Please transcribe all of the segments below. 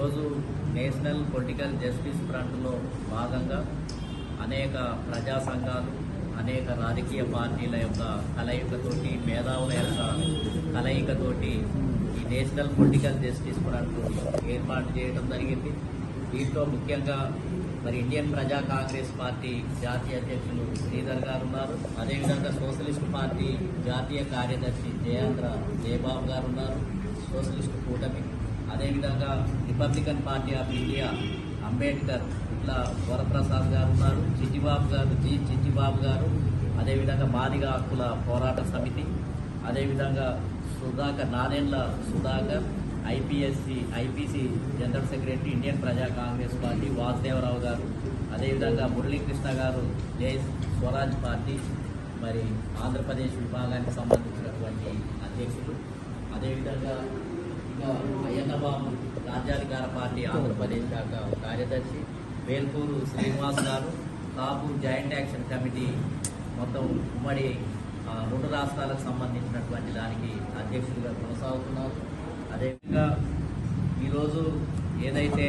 ఈరోజు national political justice ఫ్రంట్లో భాగంగా అనేక ప్రజా సంఘాలు అనేక రాజకీయ పార్టీల యొక్క కలయికతోటి మేధావుల యొక్క కలయికతోటి ఈ నేషనల్ పొలిటికల్ జస్టిస్ ఫ్రంట్ ఏర్పాటు చేయడం జరిగింది. దీంట్లో ముఖ్యంగా మరి ఇండియన్ ప్రజా కాంగ్రెస్ పార్టీ జాతీయ అధ్యక్షులు శ్రీధర్ గారు ఉన్నారు. అదేవిధంగా సోషలిస్ట్ పార్టీ జాతీయ కార్యదర్శి జయాంధ్ర జయబాబు గారు ఉన్నారు. సోషలిస్ట్ కూటమి అదేవిధంగా Republican party of India Ambedkar ఇట్లా వరప్రసాద్ గారు ఉన్నారు చిట్టిబాబు గారు జి చిట్టిబాబు గారు అదేవిధంగా మాదిగ హక్కుల పోరాట సమితి అదేవిధంగా Sudhakar Nadendla Sudhakar IPSC IPC general secretary Indian Praja Congress party Vasudevarao గారు అదేవిధంగా మురళీకృష్ణ గారు జై స్వరాజ్ పార్టీ మరి ఆంధ్రప్రదేశ్ విభాగానికి సంబంధించినటువంటి అధ్యక్షులు అదేవిధంగా అయ్యన్నబాబు రాజ్యాధికార పార్టీ ఆంధ్రప్రదేశ్ శాఖ కార్యదర్శి వేల్పూరు శ్రీనివాస్ గారు కాపు జాయింట్ యాక్షన్ కమిటీ మొత్తం ఉమ్మడి ఆ, రెండు రాష్ట్రాలకు సంబంధించినటువంటి దానికి అధ్యక్షుడిగా కొనసాగుతున్నారు. అదేవిధంగా ఈరోజు ఏదైతే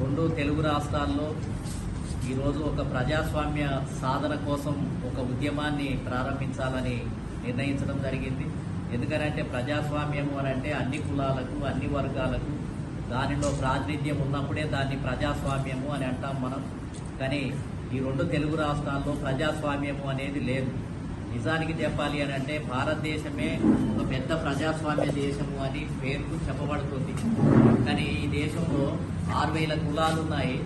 రెండు తెలుగు రాష్ట్రాల్లో ఈరోజు ఒక ప్రజాస్వామ్య సాధన కోసం ఒక ఉద్యమాన్ని ప్రారంభించాలని నిర్ణయించడం జరిగింది. ఎందుకనంటే ప్రజాస్వామ్యం అని అంటే అన్ని కులాలకు అన్ని వర్గాలకు దానిలో ప్రాతినిధ్యం ఉన్నప్పుడే దాన్ని ప్రజాస్వామ్యము అని అంటాం మనం. కానీ ఈ రెండు తెలుగు రాష్ట్రాల్లో ప్రజాస్వామ్యము అనేది లేదు. నిజానికి చెప్పాలి అని అంటే భారతదేశమే ఒక పెద్ద ప్రజాస్వామ్య దేశము అని పేరుకు చెప్పబడుతుంది. కానీ ఈ దేశంలో ఆరు వేల కులాలు ఉన్నాయి.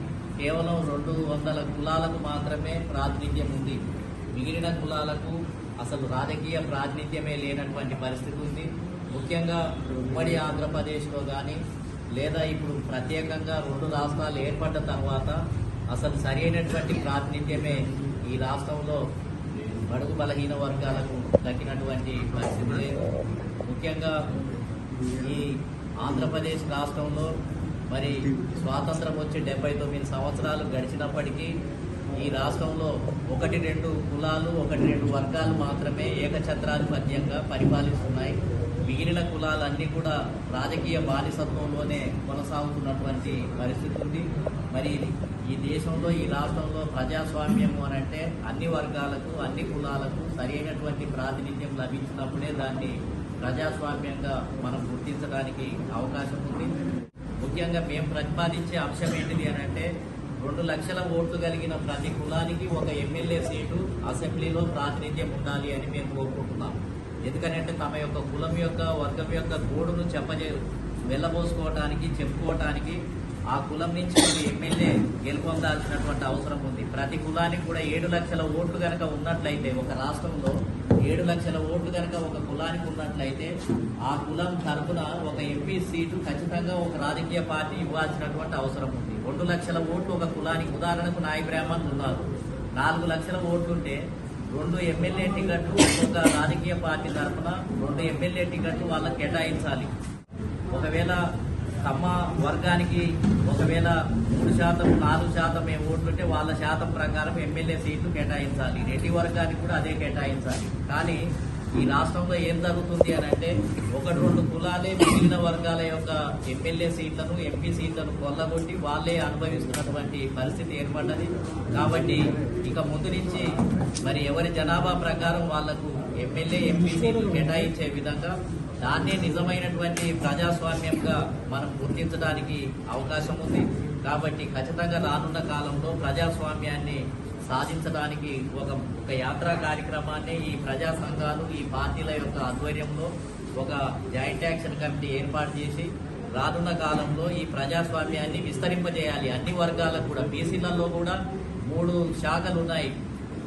కేవలం రెండు వందల కులాలకు మాత్రమే ప్రాతినిధ్యం ఉంది. మిగిలిన కులాలకు అసలు రాజకీయ ప్రాతినిధ్యమే లేనటువంటి పరిస్థితి ఉంది. ముఖ్యంగా ఉమ్మడి ఆంధ్రప్రదేశ్లో కానీ లేదా ఇప్పుడు ప్రత్యేకంగా రెండు రాష్ట్రాలు ఏర్పడ్డ తర్వాత అసలు సరైనటువంటి ప్రాతినిధ్యమే ఈ రాష్ట్రంలో బడుగు బలహీన వర్గాలకు దక్కినటువంటి పరిస్థితి లేదు. ముఖ్యంగా ఈ ఆంధ్రప్రదేశ్ రాష్ట్రంలో మరి స్వాతంత్రం వచ్చి డెబ్బై తొమ్మిది సంవత్సరాలు గడిచినప్పటికీ ఈ రాష్ట్రంలో ఒకటి రెండు కులాలు ఒకటి రెండు వర్గాలు మాత్రమే ఏకఛత్రాధిపత్యంగా పరిపాలిస్తున్నాయి. మిగిలిన కులాలన్నీ కూడా రాజకీయ బానిసత్వంలోనే కొనసాగుతున్నటువంటి పరిస్థితి ఉంది. మరి ఈ దేశంలో ఈ రాష్ట్రంలో ప్రజాస్వామ్యం అని అంటే అన్ని వర్గాలకు అన్ని కులాలకు సరైనటువంటి ప్రాతినిధ్యం లభించినప్పుడే దాన్ని ప్రజాస్వామ్యంగా మనం గుర్తించడానికి అవకాశం ఉంది. ముఖ్యంగా మేము ప్రతిపాదించే అంశం ఏంటిది అని అంటే రెండు లక్షల ఓట్లు కలిగిన ప్రతి కులానికి ఒక ఎమ్మెల్యే సీటు అసెంబ్లీలో ప్రాతినిధ్యం ఉండాలి అని మేము కోరుకుంటున్నాం. ఎందుకంటే తమ యొక్క కులం యొక్క వర్గం యొక్క గోడును చెప్పజే వెళ్ళబోసుకోవటానికి చెప్పుకోవటానికి ఆ కులం నుంచి ఒక ఎమ్మెల్యే గెలుపొందాల్సినటువంటి అవసరం ఉంది. ప్రతి కులానికి కూడా ఏడు లక్షల ఓట్లు కనుక ఉన్నట్లయితే ఒక రాష్ట్రంలో లక్షల ఓట్లు కనుక ఒక కులానికి ఉన్నట్లయితే ఆ కులం తరపున ఒక ఎంపీ సీటు ఖచ్చితంగా ఒక రాజకీయ పార్టీ ఇవ్వాల్సినటువంటి అవసరం ఉంది. రెండు లక్షల ఓట్లు ఒక కులానికి ఉదాహరణకు నాయ బ్రాహ్మణులు ఉన్నారు. నాలుగు లక్షల ఓట్లుంటే రెండు ఎమ్మెల్యే టికెట్లు ఒక రాజకీయ పార్టీ తరఫున రెండు ఎమ్మెల్యే టికెట్లు వాళ్ళకి కేటాయించాలి. ఒకవేళ తమ వర్గానికి ఒకవేళ మూడు శాతం నాలుగు శాతం ఏ ఓట్లుంటే వాళ్ళ శాతం ప్రకారం ఎమ్మెల్యే సీట్లు కేటాయించాలి. రెడ్డి వర్గానికి కూడా అదే కేటాయించాలి. కానీ ఈ రాష్ట్రంలో ఏం జరుగుతుంది అని అంటే ఒకటి రెండు కులాలే మిగిలిన వర్గాల యొక్క ఎమ్మెల్యే సీట్లను ఎంపీ సీట్లను కొల్లగొట్టి వాళ్ళే అనుభవిస్తున్నటువంటి పరిస్థితి ఏర్పడ్డది. కాబట్టి ఇక ముందు నుంచి మరి ఎవరి జనాభా ప్రకారం వాళ్ళకు ఎమ్మెల్యే ఎంపీ సీట్లు కేటాయించే విధంగా దాన్నే నిజమైనటువంటి ప్రజాస్వామ్యంగా మనం గుర్తించడానికి అవకాశం ఉంది. కాబట్టి ఖచ్చితంగా రానున్న కాలంలో ప్రజాస్వామ్యాన్ని సాధించడానికి ఒక ఒక యాత్రా కార్యక్రమాన్ని ఈ ప్రజా సంఘాలు ఈ పార్టీల యొక్క ఆధ్వర్యంలో ఒక జాయింట్ యాక్షన్ కమిటీ ఏర్పాటు చేసి రానున్న కాలంలో ఈ ప్రజాస్వామ్యాన్ని విస్తరింపజేయాలి. అన్ని వర్గాలకు కూడా బీసీలలో కూడా మూడు శాఖలు ఉన్నాయి.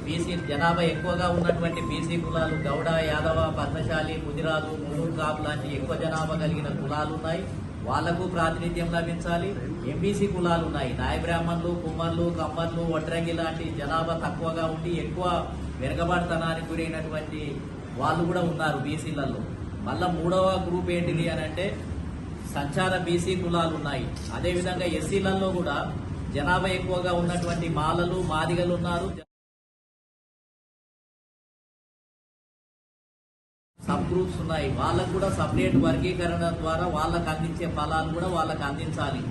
బీసీ జనాభా ఎక్కువగా ఉన్నటువంటి బీసీ కులాలు గౌడ యాదవ పద్మశాలి ముదిరాజు మున్నూరు కాపు లాంటి ఎక్కువ జనాభా కలిగిన కులాలు ఉన్నాయి. వాళ్ళకు ప్రాతినిధ్యం లభించాలి. ఎంబీసీ కులాలు ఉన్నాయి. నాయ బ్రాహ్మణులు కుమ్మర్లు కమ్మర్లు వడ్రంగి లాంటి జనాభా తక్కువగా ఉండి ఎక్కువ వెనుకబడతనానికి గురైనటువంటి వాళ్ళు కూడా ఉన్నారు బీసీలలో. మళ్ళా మూడవ గ్రూప్ ఏంటిది అని అంటే సంచార బీసీ కులాలు ఉన్నాయి. అదేవిధంగా ఎస్సీలలో కూడా జనాభా ఎక్కువగా ఉన్నటువంటి మాలలు మాదిగలు ఉన్నారు. సబ్ గ్రూప్స్ ఉన్నాయి. వాళ్ళకు కూడా సపరేట్ వర్గీకరణ ద్వారా వాళ్ళకు అందించే ఫలాలు కూడా వాళ్ళకు అందించాలి.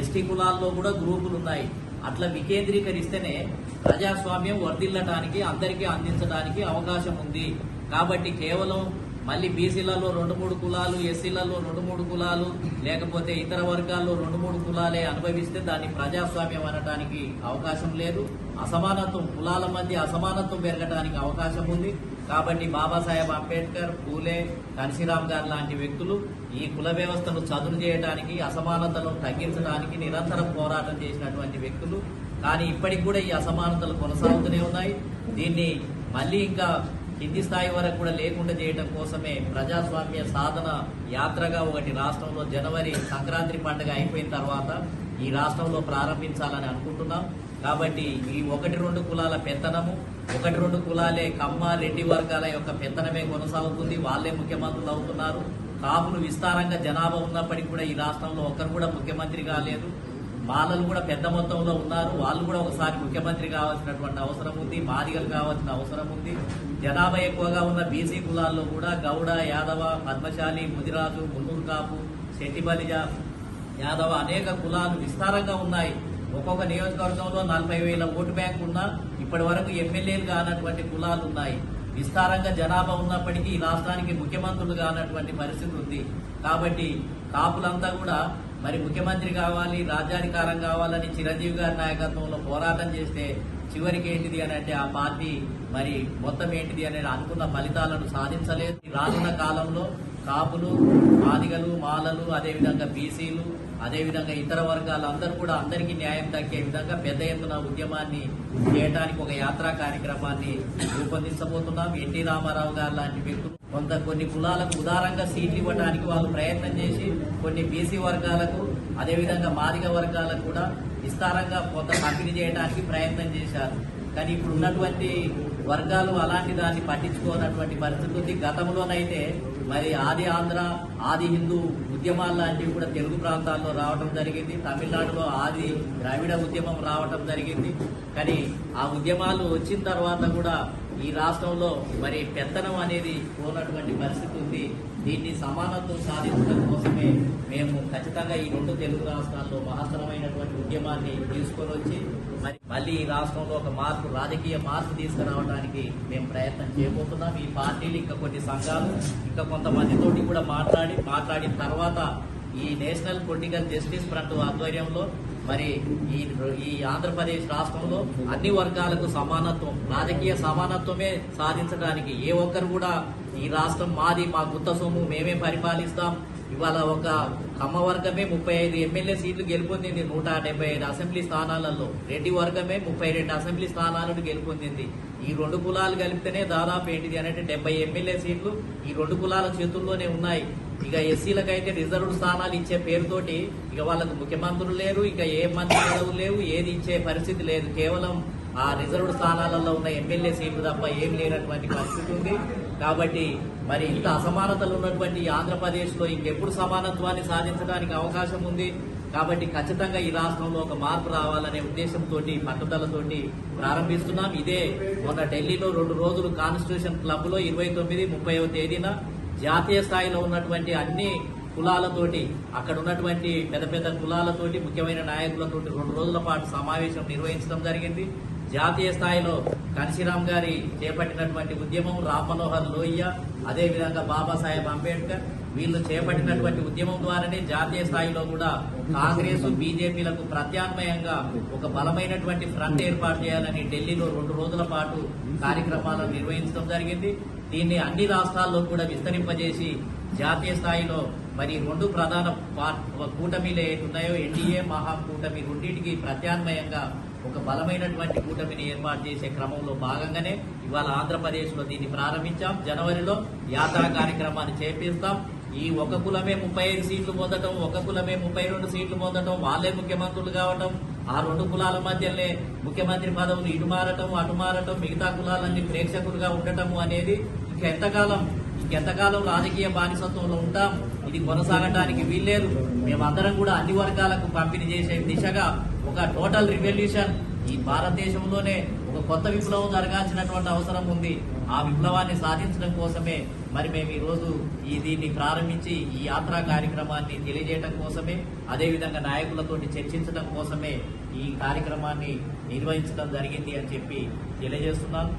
ఎస్టీ కులాల్లో కూడా గ్రూపులు ఉన్నాయి. అట్లా వికేంద్రీకరిస్తేనే ప్రజాస్వామ్యం వర్ధిల్లటానికి అందరికీ అందించడానికి అవకాశం ఉంది. కాబట్టి కేవలం మళ్ళీ బీసీలలో రెండు మూడు కులాలు ఎస్సీలలో రెండు మూడు కులాలు లేకపోతే ఇతర వర్గాల్లో రెండు మూడు కులాలే అనుభవిస్తే దాన్ని ప్రజాస్వామ్యం అనటానికి అవకాశం లేదు. అసమానత్వం కులాల మధ్య అసమానత్వం పెరగడానికి అవకాశం ఉంది. కాబట్టి బాబాసాహెబ్ అంబేద్కర్ పూలే కన్సీరామ్ గారు లాంటి వ్యక్తులు ఈ కుల వ్యవస్థను చదును చేయడానికి అసమానతలను తగ్గించడానికి నిరంతరం పోరాటం చేసినటువంటి వ్యక్తులు. కానీ ఇప్పటికి కూడా ఈ అసమానతలు కొనసాగుతూనే ఉన్నాయి. దీన్ని మళ్ళీ ఇంకా కింది స్థాయి వరకు కూడా లేకుండా చేయడం కోసమే ప్రజాస్వామ్య సాధన యాత్రగా ఒకటి రాష్ట్రంలో జనవరి సంక్రాంతి పండుగ అయిపోయిన తర్వాత ఈ రాష్ట్రంలో ప్రారంభించాలని అనుకుంటున్నాం. కాబట్టి ఈ ఒకటి రెండు కులాల పెత్తనము ఒకటి రెండు కులాలే కమ్మ రెడ్డి వర్గాల యొక్క పెత్తనమే కొనసాగుతుంది. వాళ్ళే ముఖ్యమంత్రులు అవుతున్నారు. కాపులు విస్తారంగా జనాభా ఉన్నప్పటికీ కూడా ఈ రాష్ట్రంలో ఒక్కరు కూడా ముఖ్యమంత్రి కాలేదు. బాలలు కూడా పెద్ద మొత్తంలో ఉన్నారు. వాళ్ళు కూడా ఒకసారి ముఖ్యమంత్రి కావాల్సినటువంటి అవసరం ఉంది మాదిగలు కావాల్సిన అవసరం ఉంది. జనాభా ఎక్కువగా ఉన్న బీసీ కులాల్లో కూడా గౌడ యాదవ పద్మశాలి ముదిరాజు మున్నూరు కాపు శెట్టిబలిజ యాదవ అనేక కులాలు విస్తారంగా ఉన్నాయి. ఒక్కొక్క నియోజకవర్గంలో నలభై వేల ఓటు బ్యాంక్ ఉన్నా ఇప్పటి వరకు ఎమ్మెల్యేలు కానటువంటి కులాలు ఉన్నాయి. విస్తారంగా జనాభా ఉన్నప్పటికీ ఈ రాష్ట్రానికి ముఖ్యమంత్రులు కానటువంటి పరిస్థితి ఉంది. కాబట్టి కాపులంతా కూడా మరి ముఖ్యమంత్రి కావాలి రాజ్యాధికారం కావాలని చిరంజీవి గారి నాయకత్వంలో పోరాటం చేస్తే చివరికి ఏంటిది అని అంటే ఆ పార్టీ మరి మొత్తం ఏంటిది అనేది అనుకున్న ఫలితాలను సాధించలేదు. రానున్న కాలంలో కాపులు మాదిగలు మాలలు అదేవిధంగా బీసీలు అదేవిధంగా ఇతర వర్గాలు అందరూ కూడా అందరికీ న్యాయం దక్కే విధంగా పెద్ద ఎత్తున ఉద్యమాన్ని చేయడానికి ఒక యాత్రా కార్యక్రమాన్ని రూపొందించబోతున్నాం. ఎన్టీ రామారావు గారు లాంటి వ్యక్తులు కొంత కొన్ని కులాలకు ఉదారంగా సీట్లు ఇవ్వడానికి వాళ్ళు ప్రయత్నం చేసి కొన్ని బీసీ వర్గాలకు అదేవిధంగా మాదిగ వర్గాలకు కూడా విస్తారంగా కొంత పంపిణీ చేయడానికి ప్రయత్నం చేశారు. కానీ ఇప్పుడు ఉన్నటువంటి వర్గాలు అలాంటి దాన్ని పట్టించుకోనటువంటి పరిస్థితి గతంలోనైతే మరి ఆది ఆంధ్ర ఆది హిందూ ఉద్యమాలు లాంటివి కూడా తెలుగు ప్రాంతాల్లో రావడం జరిగింది. తమిళనాడులో ఆది ద్రావిడ ఉద్యమం రావడం జరిగింది. కానీ ఆ ఉద్యమాలు వచ్చిన తర్వాత కూడా ఈ రాష్ట్రంలో మరి పెత్తనం అనేది పోనటువంటి పరిస్థితి ఉంది. దీన్ని సమానత్వం సాధించడం కోసమే మేము ఖచ్చితంగా ఈ రెండు తెలుగు రాష్ట్రాల్లో మహత్తరమైనటువంటి ఉద్యమాన్ని తీసుకొని వచ్చి మరి మళ్ళీ ఈ రాష్ట్రంలో ఒక మార్పు రాజకీయ మార్పు తీసుకురావడానికి మేము ప్రయత్నం చేయబోతున్నాం. ఈ పార్టీలు ఇంకా కొన్ని సంఘాలు ఇంకా కొంతమందితోటి కూడా మాట్లాడి మాట్లాడిన తర్వాత ఈ నేషనల్ పొలిటికల్ జస్టిస్ ఫ్రంట్ ఆధ్వర్యంలో మరి ఈ ఈ ఆంధ్రప్రదేశ్ రాష్ట్రంలో అన్ని వర్గాలకు సమానత్వం రాజకీయ సమానత్వమే సాధించడానికి ఏ ఒక్కరు కూడా ఈ రాష్ట్రం మాది మా గుత్త సొమ్ము మేమే పరిపాలిస్తాం. ఇవాళ ఒక కమ్మ వర్గమే ముప్పై ఐదు ఎమ్మెల్యే సీట్లు గెలుపొందింది నూట డెబ్బై ఐదు అసెంబ్లీ స్థానాలలో. రెడ్డి వర్గమే ముప్పై రెండు అసెంబ్లీ స్థానాలను గెలుపొందింది. ఈ రెండు కులాలు కలిపితేనే దాదాపు ఏంటిది అంటే డెబ్బై ఎమ్మెల్యే సీట్లు ఈ రెండు కులాల చేతుల్లోనే ఉన్నాయి. ఇక ఎస్సీలకైతే రిజర్వ్డ్ స్థానాలు ఇచ్చే పేరుతోటి ఇక వాళ్ళకు ముఖ్యమంత్రులు లేరు ఇక ఏ మంత్రి పదవులు లేవు ఏది ఇచ్చే పరిస్థితి లేదు. కేవలం ఆ రిజర్వ్డ్ స్థానాలలో ఉన్న ఎమ్మెల్యే సీట్లు తప్ప ఏం లేనటువంటి పరిస్థితి ఉంది. కాబట్టి మరి ఇంత అసమానతలు ఉన్నటువంటి ఆంధ్రప్రదేశ్లో ఇంకెప్పుడు సమానత్వాన్ని సాధించడానికి అవకాశం ఉంది. కాబట్టి ఖచ్చితంగా ఈ రాష్ట్రంలో ఒక మార్పు రావాలనే ఉద్దేశంతో పట్టుదలతోటి ప్రారంభిస్తున్నాం. ఇదే మొన్న ఢిల్లీలో రెండు రోజులు కాన్స్టిట్యూషన్ క్లబ్లో ఇరవై తొమ్మిది ముప్పైవ తేదీన జాతీయ స్థాయిలో ఉన్నటువంటి అన్ని కులాలతోటి అక్కడ ఉన్నటువంటి పెద్ద పెద్ద కులాలతోటి ముఖ్యమైన నాయకులతోటి రెండు రోజుల పాటు సమావేశం నిర్వహించడం జరిగింది. జాతీయ స్థాయిలో కన్సీరామ్ గారి చేపట్టినటువంటి ఉద్యమం రామ్ మనోహర్ లోహియా అదేవిధంగా బాబాసాహెబ్ అంబేద్కర్ వీళ్ళు చేపట్టినటువంటి ఉద్యమం ద్వారానే జాతీయ స్థాయిలో కూడా కాంగ్రెస్ బీజేపీలకు ప్రత్యామ్నాయంగా ఒక బలమైనటువంటి ఫ్రంట్ ఏర్పాటు చేయాలని ఢిల్లీలో రెండు రోజుల పాటు కార్యక్రమాలను నిర్వహించడం జరిగింది. దీన్ని అన్ని రాష్ట్రాల్లో కూడా విస్తరింపజేసి జాతీయ స్థాయిలో మరి రెండు ప్రధాన కూటమిలు ఏవి ఎన్డీఏ మహా కూటమి రెండింటికి ప్రత్యామ్నాయంగా ఒక బలమైనటువంటి కూటమిని ఏర్పాటు చేసే క్రమంలో భాగంగానే ఇవాళ ఆంధ్రప్రదేశ్లో దీన్ని ప్రారంభించాం. జనవరిలో యాత్రా కార్యక్రమాన్ని చేపిస్తాం. ఈ ఒక కులమే ముప్పై ఐదు సీట్లు పొందడం ఒక కులమే ముప్పై రెండు సీట్లు పొందడం వాళ్ళే ముఖ్యమంత్రులు కావటం ఆ రెండు కులాల మధ్యనే ముఖ్యమంత్రి పదవులు ఇటు మారటం అటు మారటం మిగతా కులాలన్నీ ప్రేక్షకులుగా ఉండటము అనేది ఇంకెంతకాలం ఇంకెంతకాలం రాజకీయ బానిసత్వంలో ఉంటాం? ఇది కొనసాగడానికి వీల్లేదు. మేమందరం కూడా అన్ని వర్గాలకు పంపిణీ చేసే దిశగా ఒక టోటల్ రివల్యూషన్ ఈ భారతదేశంలోనే ఒక కొత్త విప్లవం జరగాల్సినటువంటి అవసరం ఉంది. ఆ విప్లవాన్ని సాధించడం కోసమే మరి మేము ఈ రోజు ఈ దీన్ని ప్రారంభించి ఈ యాత్రా కార్యక్రమాన్ని తెలియజేయడం కోసమే అదేవిధంగా నాయకులతోటి చర్చించడం కోసమే ఈ కార్యక్రమాన్ని నిర్వహించడం జరిగింది అని చెప్పి తెలియజేస్తున్నాను